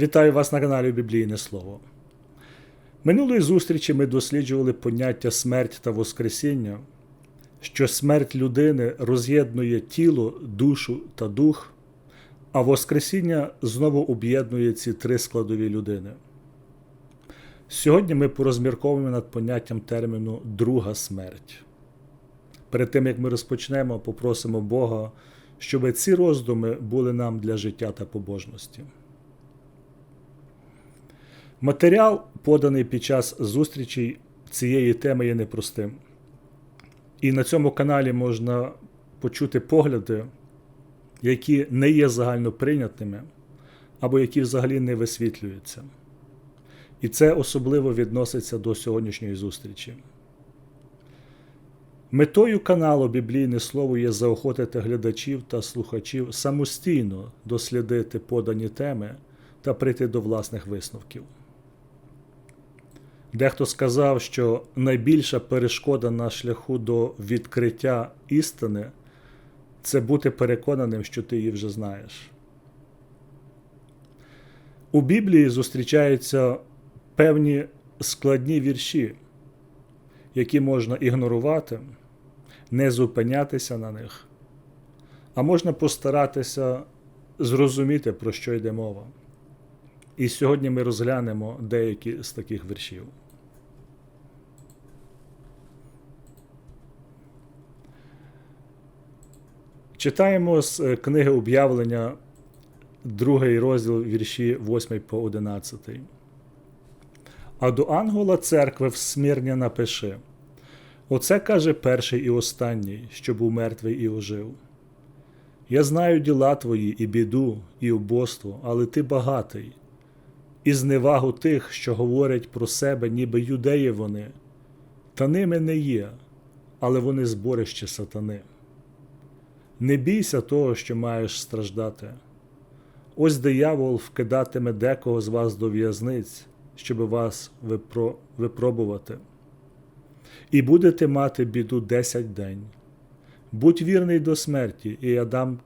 Вітаю вас на каналі Біблійне Слово. Минулої зустрічі ми досліджували поняття смерть та Воскресіння, що смерть людини роз'єднує тіло, душу та дух, а Воскресіння знову об'єднує ці три складові людини. Сьогодні ми порозмірковуємо над поняттям терміну друга смерть. Перед тим як ми розпочнемо, попросимо Бога, щоб ці роздуми були нам для життя та побожності. Матеріал, поданий під час зустрічей цієї теми, є непростим. І на цьому каналі можна почути погляди, які не є загально прийнятними, або які взагалі не висвітлюються. І це особливо відноситься до сьогоднішньої зустрічі. Метою каналу Біблійне Слово є заохотити глядачів та слухачів самостійно дослідити подані теми та прийти до власних висновків. Дехто сказав, що найбільша перешкода на шляху до відкриття істини це бути переконаним, що ти її вже знаєш. У Біблії зустрічаються певні складні вірші, які можна ігнорувати, не зупинятися на них, а можна постаратися зрозуміти, про що йде мова. І сьогодні ми розглянемо деякі з таких віршів. Читаємо з е, книги об'явлення, другий розділ вірші 8 по 11. А до ангела церкви в Смірні напиши: Оце каже перший і останній, що був мертвий і ожив. Я знаю діла твої, і біду, і убоство, але ти багатий, і зневагу тих, що говорять про себе, ніби юдеї вони, та ними не є, але вони зборище сатани. Не бійся того, що маєш страждати. Ось диявол вкидатиме декого з вас до в'язниць, щоб вас випро... випробувати. І будете мати біду десять день. Будь вірний до смерті, і я дам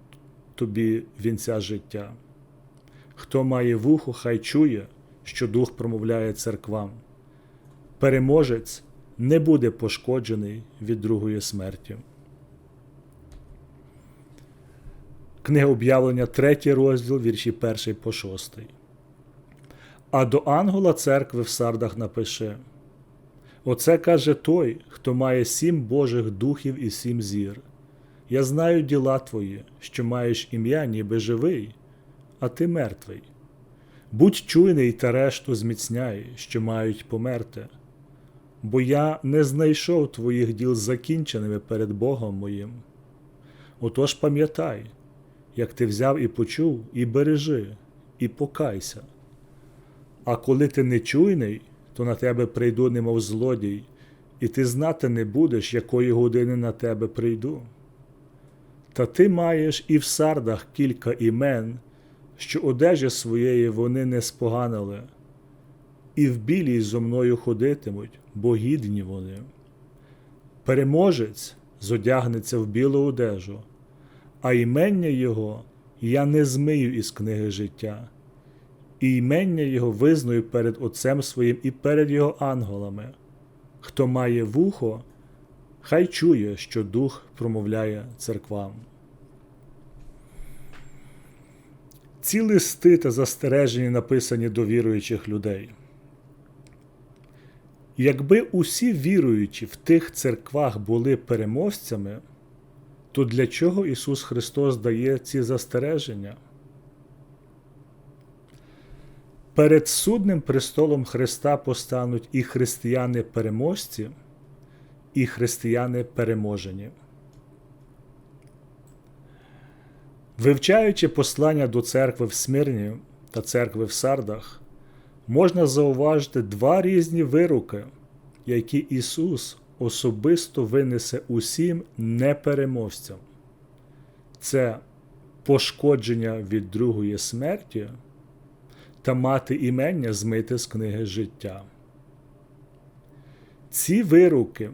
тобі вінця життя. Хто має вухо, хай чує, що дух промовляє церквам. Переможець не буде пошкоджений від другої смерті. Книга об'явлення, 3 розділ, вірші 1 по 6. А до ангела церкви в сардах напише: Оце каже той, хто має сім Божих духів і сім зір. Я знаю діла твої, що маєш ім'я, ніби живий, а ти мертвий. Будь чуйний та решту зміцняй, що мають померти, бо я не знайшов твоїх діл закінченими перед Богом моїм. Отож пам'ятай, як ти взяв і почув, і бережи, і покайся. А коли ти не чуйний, то на тебе прийду, немов злодій, і ти знати не будеш, якої години на тебе прийду. Та ти маєш і в сардах кілька імен, що одежі своєї вони не споганили, і в білій зо мною ходитимуть, бо гідні вони. Переможець зодягнеться в білу одежу, а імення Його я не змию із книги життя, і імення Його визнаю перед Отцем своїм і перед Його ангелами. Хто має вухо, хай чує, що Дух промовляє церквам. Ці листи та застереження написані до віруючих людей. Якби усі віруючі в тих церквах були переможцями, то для чого Ісус Христос дає ці застереження? Перед судним престолом Христа постануть і християни-переможці, і християни-переможені. Вивчаючи послання до церкви в Смирні та церкви в Сардах, можна зауважити два різні вируки, які Ісус особисто винесе усім непереможцям. Це пошкодження від другої смерті та мати імення змити з книги життя. Ці вируки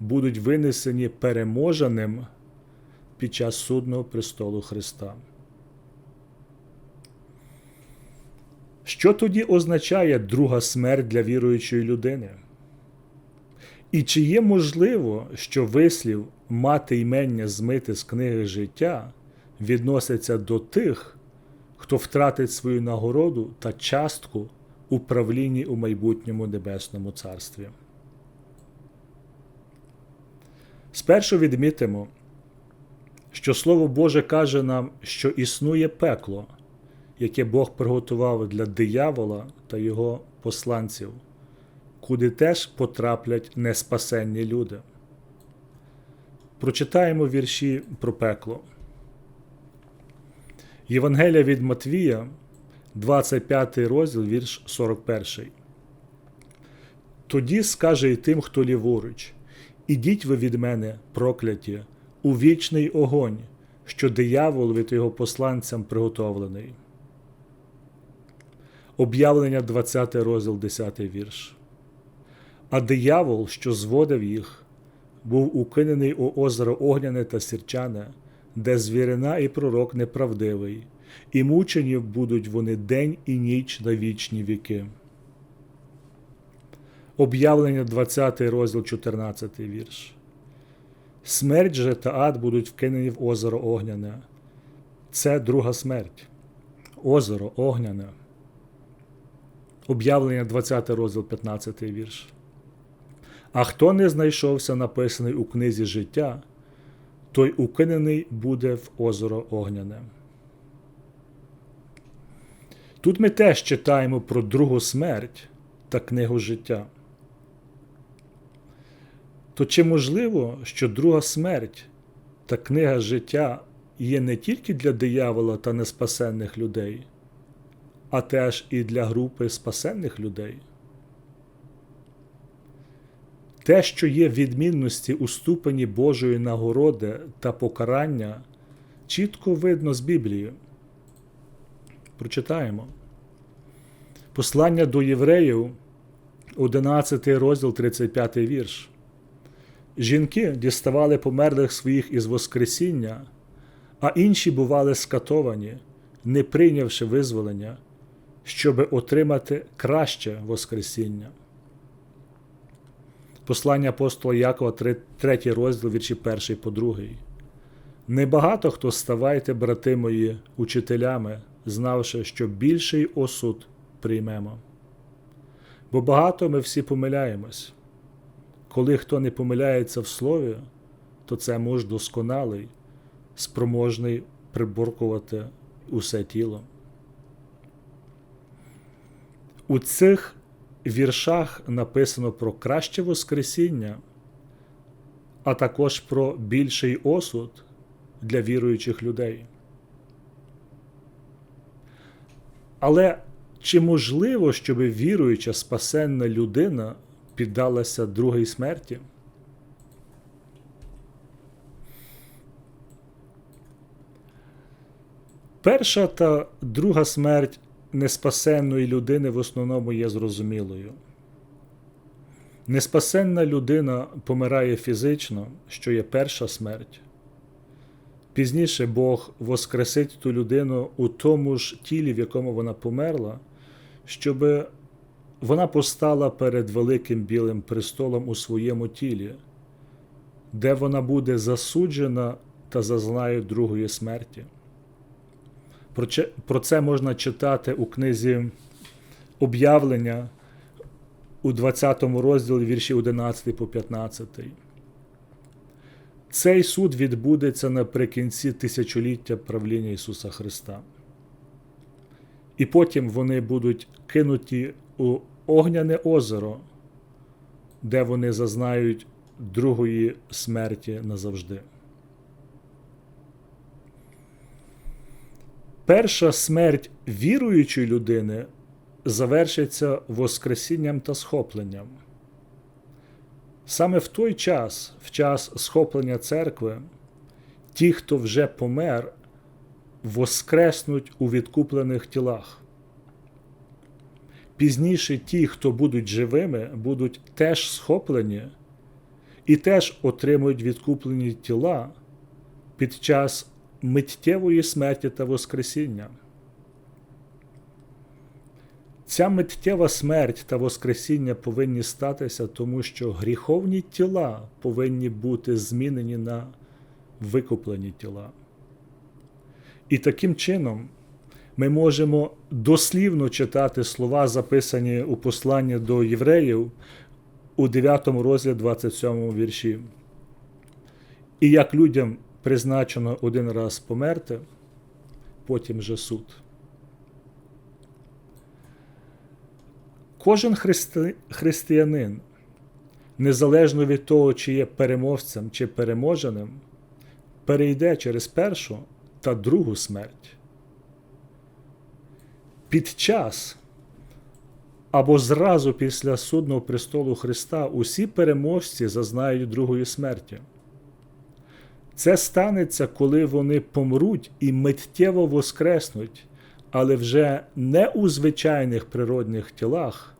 будуть винесені переможеним під час судного престолу Христа. Що тоді означає друга смерть для віруючої людини? І чи є можливо, що вислів мати ймення змити з книги життя відноситься до тих, хто втратить свою нагороду та частку у правлінні у майбутньому небесному царстві? Спершу відмітимо, що Слово Боже каже нам, що існує пекло, яке Бог приготував для диявола та його посланців, куди теж потраплять неспасенні люди. Прочитаємо вірші про пекло. Євангелія від Матвія, 25 розділ, вірш 41. Тоді скаже й тим, хто ліворуч: Ідіть ви від мене, прокляті, у вічний огонь, що диявол від його посланцям приготовлений. Об'явлення 20 розділ 10 вірш. А диявол, що зводив їх, був укинений у озеро Огняне та Сірчане, де звірина і пророк неправдивий, і мучені будуть вони день і ніч на вічні віки. Об'явлення 20 розділ 14 вірш. Смерть же та ад будуть вкинені в озеро Огняне. Це друга смерть. Озеро Огняне. Об'явлення 20 розділ 15 вірш. А хто не знайшовся написаний у книзі життя, той укинений буде в озеро Огняне. Тут ми теж читаємо про другу смерть та книгу життя. То чи можливо, що друга смерть та книга життя є не тільки для диявола та неспасенних людей, а теж і для групи спасенних людей? Те, що є відмінності у ступені Божої нагороди та покарання, чітко видно з Біблії. Прочитаємо. Послання до євреїв, 11 розділ 35 вірш. Жінки діставали померлих своїх із Воскресіння, а інші бували скатовані, не прийнявши визволення, щоби отримати краще Воскресіння. Послання апостола Якова, 3 розділ, вірші 1 по 2. Небагато хто ставайте, брати мої, учителями, знавши, що більший осуд приймемо. Бо багато ми всі помиляємось. Коли хто не помиляється в слові, то це муж досконалий, спроможний приборкувати усе тіло. У цих віршах написано про краще Воскресіння, а також про більший осуд для віруючих людей. Але чи можливо, щоб віруюча спасенна людина піддалася другій смерті? Перша та друга смерть неспасенної людини в основному є зрозумілою. Неспасенна людина помирає фізично, що є перша смерть. Пізніше Бог воскресить ту людину у тому ж тілі, в якому вона померла, щоб вона постала перед великим білим престолом у своєму тілі, де вона буде засуджена та зазнає другої смерті. Про це можна читати у книзі об'явлення у 20 розділі вірші 11 по 15. Цей суд відбудеться наприкінці тисячоліття правління Ісуса Христа. І потім вони будуть кинуті у огняне озеро, де вони зазнають другої смерті назавжди. Перша смерть віруючої людини завершиться Воскресінням та схопленням. Саме в той час, в час схоплення церкви, ті, хто вже помер, воскреснуть у відкуплених тілах. Пізніше ті, хто будуть живими, будуть теж схоплені і теж отримують відкуплені тіла під час миттєвої смерті та Воскресіння. Ця миттєва смерть та Воскресіння повинні статися, тому що гріховні тіла повинні бути змінені на викуплені тіла. І таким чином ми можемо дослівно читати слова, записані у посланні до євреїв у 9 розділі 27 вірші. І як людям призначено один раз померти, потім же суд. Кожен христи... християнин, незалежно від того, чи є переможцем чи переможеним, перейде через першу та другу смерть. Під час або зразу після судного престолу Христа усі переможці зазнають другої смерті. Це станеться, коли вони помруть і миттєво воскреснуть, але вже не у звичайних природних тілах,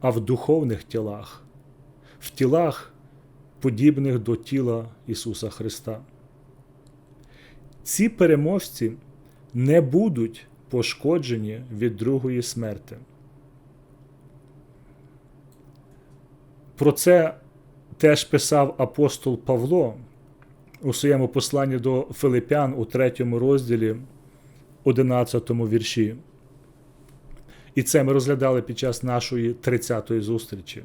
а в духовних тілах, в тілах, подібних до тіла Ісуса Христа. Ці переможці не будуть пошкоджені від другої смерти. Про це теж писав апостол Павло у своєму посланні до Филипян у третьому розділі, 11 вірші. І це ми розглядали під час нашої 30-ї зустрічі.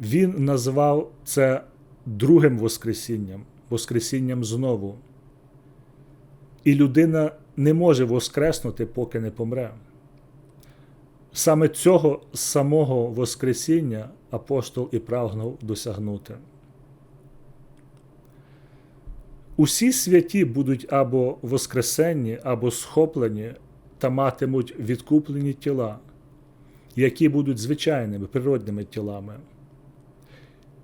Він назвав це другим Воскресінням, Воскресінням знову. І людина не може воскреснути, поки не помре. Саме цього самого Воскресіння апостол і прагнув досягнути. Усі святі будуть або воскресенні, або схоплені та матимуть відкуплені тіла, які будуть звичайними природними тілами.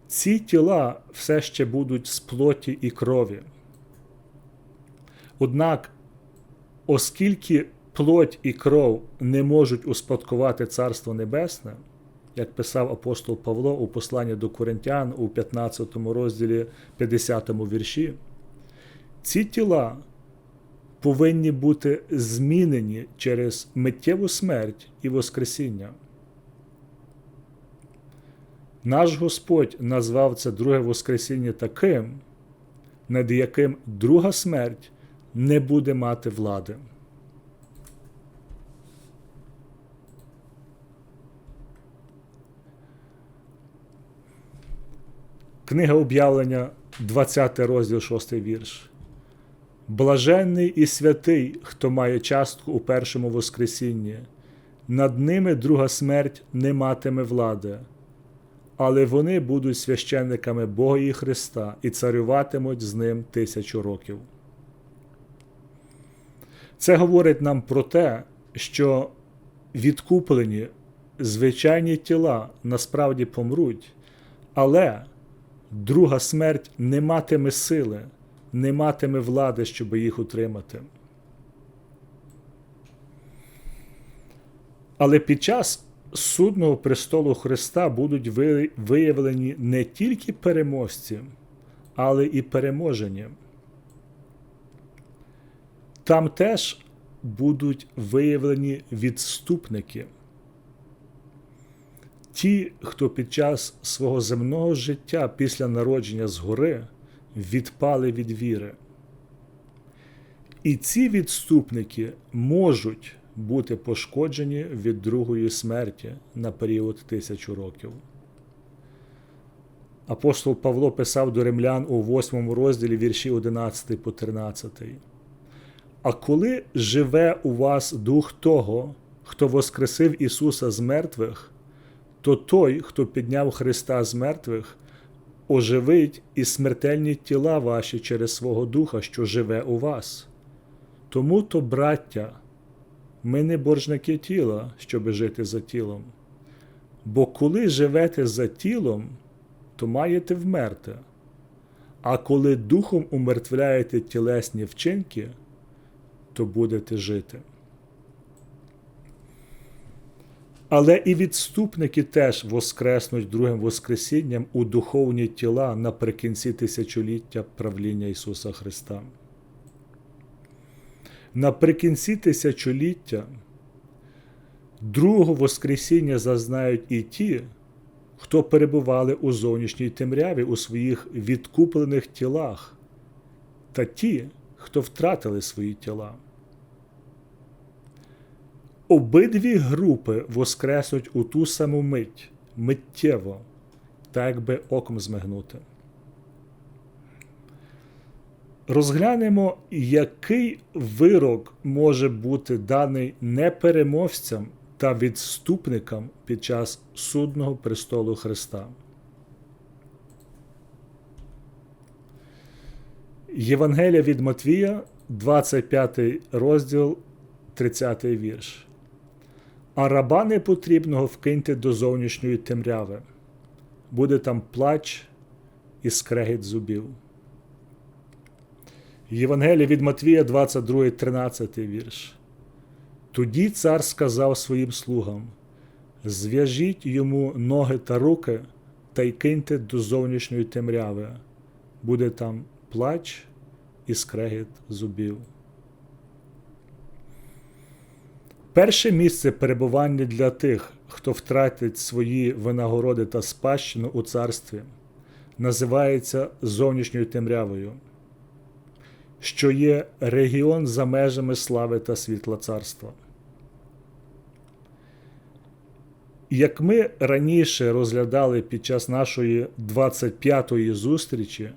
Ці тіла все ще будуть з плоті і крові. Однак, оскільки плоть і кров не можуть успадкувати Царство Небесне, як писав апостол Павло у посланні до Коринтян у 15 розділі 50 вірші, ці тіла повинні бути змінені через миттєву смерть і Воскресіння. Наш Господь назвав це друге Воскресіння таким, над яким друга смерть не буде мати влади. Книга об'явлення, 20 розділ 6 вірш. Блаженний і святий, хто має частку у першому Воскресінні, над ними друга смерть не матиме влади, але вони будуть священниками Бога і Христа і царюватимуть з ним тисячу років. Це говорить нам про те, що відкуплені звичайні тіла насправді помруть, але друга смерть не матиме сили, не матиме влади, щоб їх утримати. Але під час судного престолу Христа будуть виявлені не тільки переможці, але і переможені. Там теж будуть виявлені відступники. Ті, хто під час свого земного життя після народження згори відпали від віри. І ці відступники можуть бути пошкоджені від другої смерті на період тисячу років. Апостол Павло писав до римлян у 8 розділі вірші 11 по 13. А коли живе у вас дух того, хто воскресив Ісуса з мертвих, то той, хто підняв Христа з мертвих, оживить і смертельні тіла ваші через свого Духа, що живе у вас. Тому то, браття, ми не боржники тіла, щоби жити за тілом. Бо коли живете за тілом, то маєте вмерти, а коли духом умертвляєте тілесні вчинки, то будете жити. Але і відступники теж воскреснуть другим Воскресінням у духовні тіла наприкінці тисячоліття правління Ісуса Христа. Наприкінці тисячоліття Другого Воскресіння зазнають і ті, хто перебували у зовнішній темряві у своїх відкуплених тілах, та ті, хто втратили свої тіла. Обидві групи воскреснуть у ту саму мить, миттєво, так якби оком змигнути. Розглянемо, який вирок може бути даний непереможцям та відступникам під час судного престолу Христа. Євангелія від Матвія, 25 розділ, 30 вірш. А раба непотрібного вкиньте до зовнішньої темряви. Буде там плач і скрегіт зубів. Євангелія від Матвія, 22, 13 вірш. Тоді цар сказав своїм слугам: Зв'яжіть йому ноги та руки та й киньте до зовнішньої темряви. Буде там плач і скрегіт зубів. Перше місце перебування для тих, хто втратить свої винагороди та спадщину у царстві, називається зовнішньою темрявою, що є регіон за межами слави та світла царства. Як ми раніше розглядали під час нашої 25-ї зустрічі,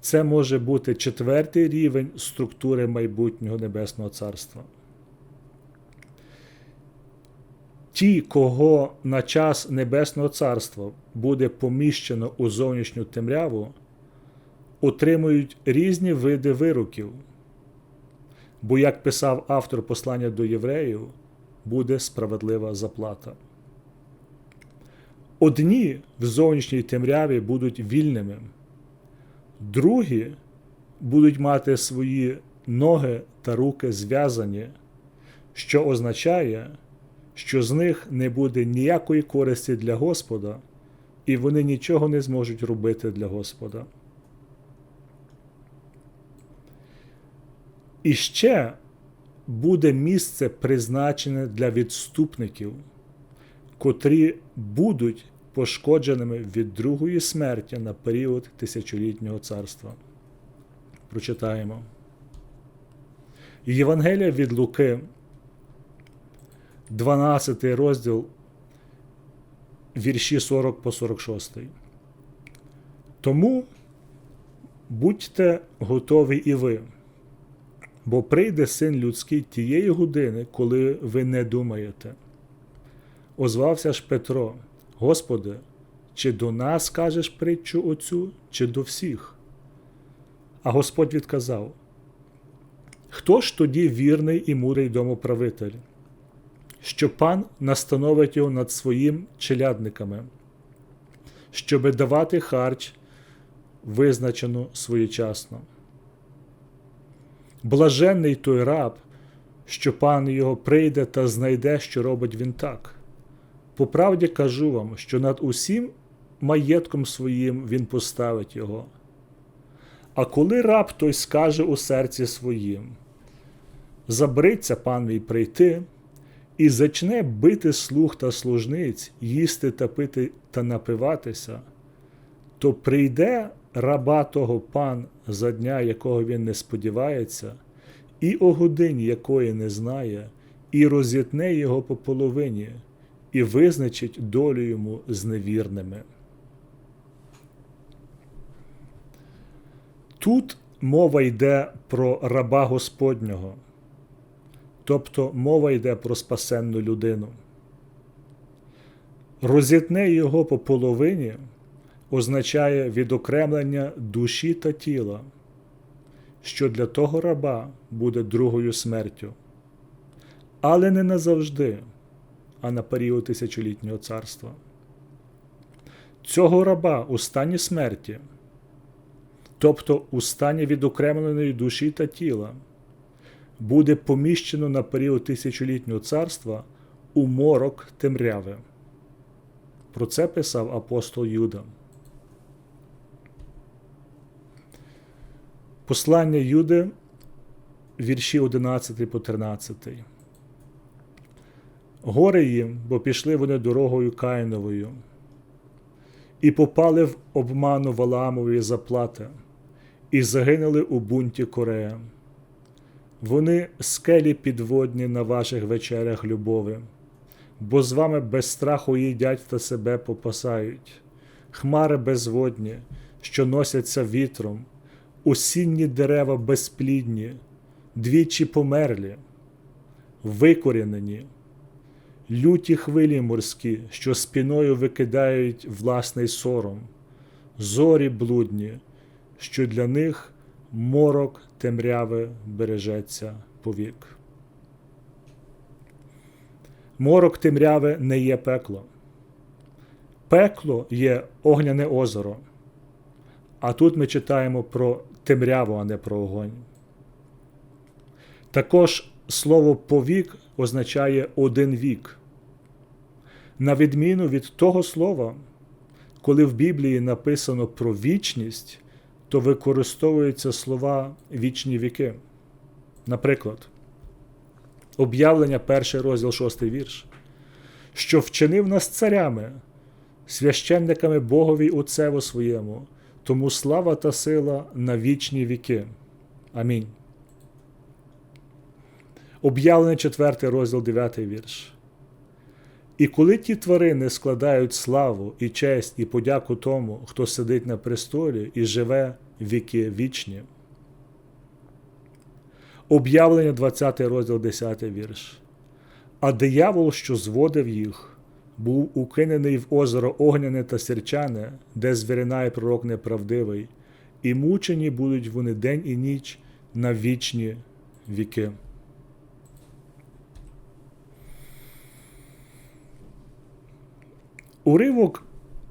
це може бути четвертий рівень структури майбутнього Небесного Царства. Ті, кого на час Небесного Царства буде поміщено у зовнішню темряву, отримують різні види вироків, бо, як писав автор послання до євреїв, буде справедлива заплата. Одні в зовнішній темряві будуть вільними, другі будуть мати свої ноги та руки зв'язані, що означає, що з них не буде ніякої користі для Господа, і вони нічого не зможуть робити для Господа. І ще буде місце призначене для відступників котрі будуть пошкодженими від другої смерті на період тисячолітнього царства. Прочитаємо. Євангелія від Луки, 12 розділ, вірші 40 по 46. Тому будьте готові і ви, бо прийде син людський тієї години, коли ви не думаєте. Озвався ж Петро, Господи, чи до нас кажеш притчу оцю, чи до всіх? А Господь відказав: Хто ж тоді вірний і мудрий домоправитель, що пан настановить його над своїм челядниками, щоби давати харч, визначену своєчасно? Блаженний той раб, що пан його прийде та знайде, що робить він так. По правді кажу вам, що над усім маєтком своїм він поставить його. А коли раб той скаже у серці своїм, забриться пан мій прийти, і зачне бити слуг та служниць, їсти та пити та напиватися, то прийде раба того пан за дня, якого він не сподівається, і о годині якої не знає, і розітне його по половині і визначить долю йому з невірними. Тут мова йде про раба Господнього, тобто мова йде про спасенну людину. Розітне його по половині означає відокремлення душі та тіла, що для того раба буде другою смертю, але не назавжди а на період тисячолітнього царства. Цього раба у стані смерті, тобто у стані відокремленої душі та тіла, буде поміщено на період тисячолітнього царства у морок темряви. Про це писав апостол Юда. Послання Юди, вірші 11 по 13. Горе їм, бо пішли вони дорогою Каїновою, і попали в обману Валаамової заплати, і загинули у бунті Корея. Вони скелі підводні на ваших вечерях любові, бо з вами без страху їдять та себе попасають, хмари безводні, що носяться вітром, осінні дерева безплідні, двічі померлі, викорінені, люті хвилі морські, що спіною викидають власний сором, зорі блудні, що для них морок темряви бережеться повік. Морок темряви не є пекло. Пекло є огняне озеро. А тут ми читаємо про темряву, а не про огонь. Також слово повік означає один вік. На відміну від того слова, коли в Біблії написано про вічність, то використовуються слова вічні віки. Наприклад, об'явлення, перший розділ, шостий вірш, що вчинив нас царями, священниками Богові Отцеву своєму, тому слава та сила на вічні віки. Амінь. Об'явлення 4 розділ 9 вірш. І коли ті тварини складають славу і честь і подяку тому, хто сидить на престолі і живе віки вічні. Об'явлення 20 розділ 10 вірш. А диявол, що зводив їх, був укинений в озеро огняне та сірчане, де звіринає пророк неправдивий, і мучені будуть вони день і ніч на вічні віки. Уривок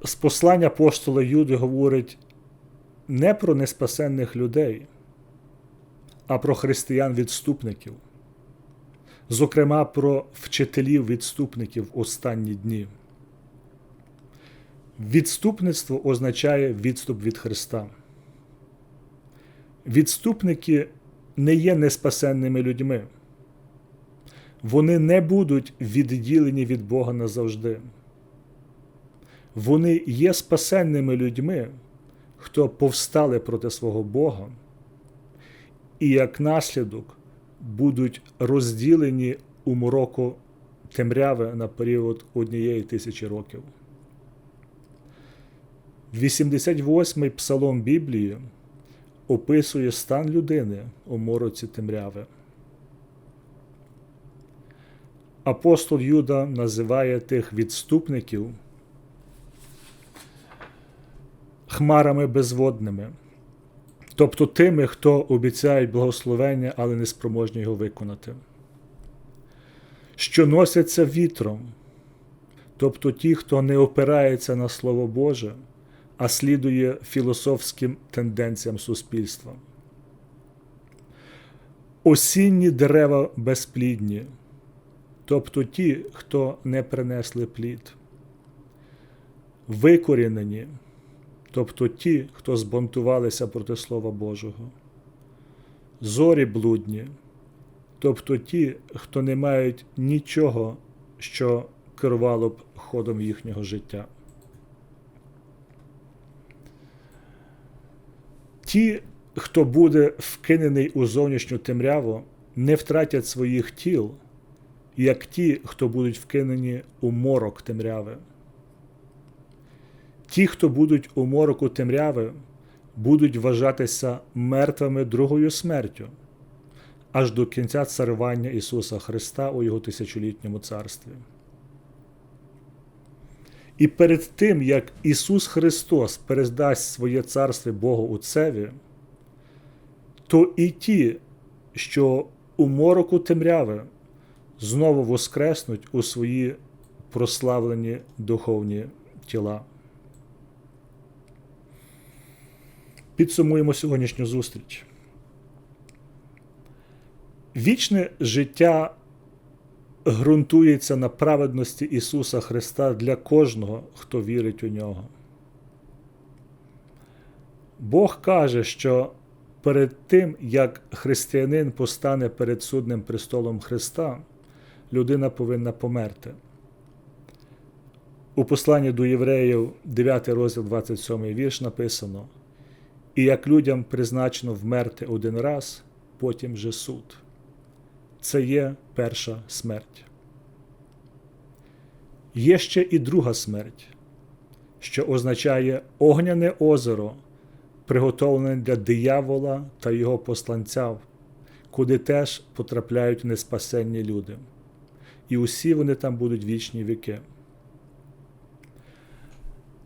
з послання апостола Юди говорить не про неспасенних людей, а про християн-відступників, зокрема про вчителів-відступників останні дні. Відступництво означає відступ від Христа. Відступники не є неспасенними людьми. Вони не будуть відділені від Бога назавжди. Вони є спасенними людьми, хто повстали проти свого Бога, і як наслідок будуть розділені у мороку темряви на період однієї тисячі років. 88-й псалом Біблії описує стан людини у мороці темряви. Апостол Юда називає тих відступників хмарами безводними, тобто тими, хто обіцяють благословення, але не спроможні його виконати, що носяться вітром, тобто ті, хто не опирається на Слово Боже, а слідує філософським тенденціям суспільства. Осінні дерева безплідні, тобто ті, хто не принесли плід, викорінені тобто ті, хто збунтувалися проти Слова Божого, зорі блудні, тобто ті, хто не мають нічого, що керувало б ходом їхнього життя. Ті, хто буде вкинений у зовнішню темряву, не втратять своїх тіл, як ті, хто будуть вкинені у морок темряви. Ті, хто будуть у мороку темряви, будуть вважатися мертвими другою смертю аж до кінця царювання Ісуса Христа у Його тисячолітньому царстві. І перед тим, як Ісус Христос передасть своє царство Богу Отцеві, то і ті, що у мороку темряви знову воскреснуть у свої прославлені духовні тіла. Підсумуємо сьогоднішню зустріч. Вічне життя ґрунтується на праведності Ісуса Христа для кожного, хто вірить у нього. Бог каже, що перед тим, як християнин постане перед судним престолом Христа, людина повинна померти. У посланні до євреїв, 9 розділ 27 вірш написано: І як людям призначено вмерти один раз, потім же суд. Це є перша смерть. Є ще і друга смерть, що означає огняне озеро, приготовлене для диявола та його посланців, куди теж потрапляють неспасенні люди. І усі вони там будуть вічні віки.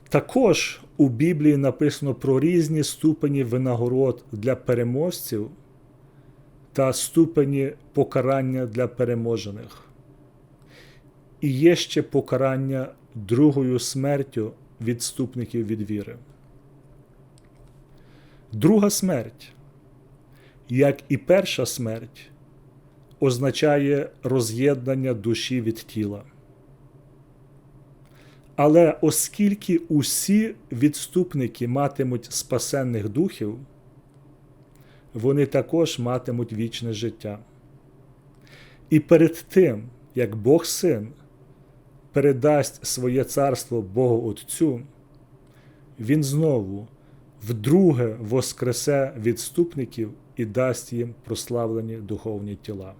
Також у Біблії написано про різні ступені винагород для переможців та ступені покарання для переможених. І є ще покарання другою смертю відступників від віри. Друга смерть, як і перша смерть, означає роз'єднання душі від тіла. Але оскільки усі відступники матимуть спасенних духів, вони також матимуть вічне життя. І перед тим, як Бог Син передасть своє царство Богу Отцю, Він знову вдруге воскресе відступників і дасть їм прославлені духовні тіла.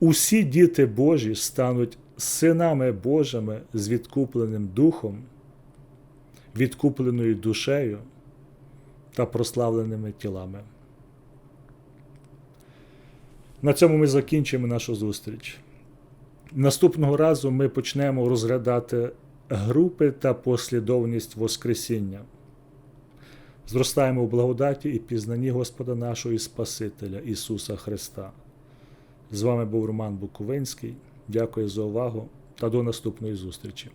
Усі діти Божі стануть синами Божими з відкупленим духом, відкупленою душею та прославленими тілами. На цьому ми закінчимо нашу зустріч. Наступного разу ми почнемо розглядати групи та послідовність Воскресіння. Зростаємо в благодаті і пізнанні Господа нашого і Спасителя Ісуса Христа. З вами був Роман Буковинський. Дякую за увагу та до наступної зустрічі.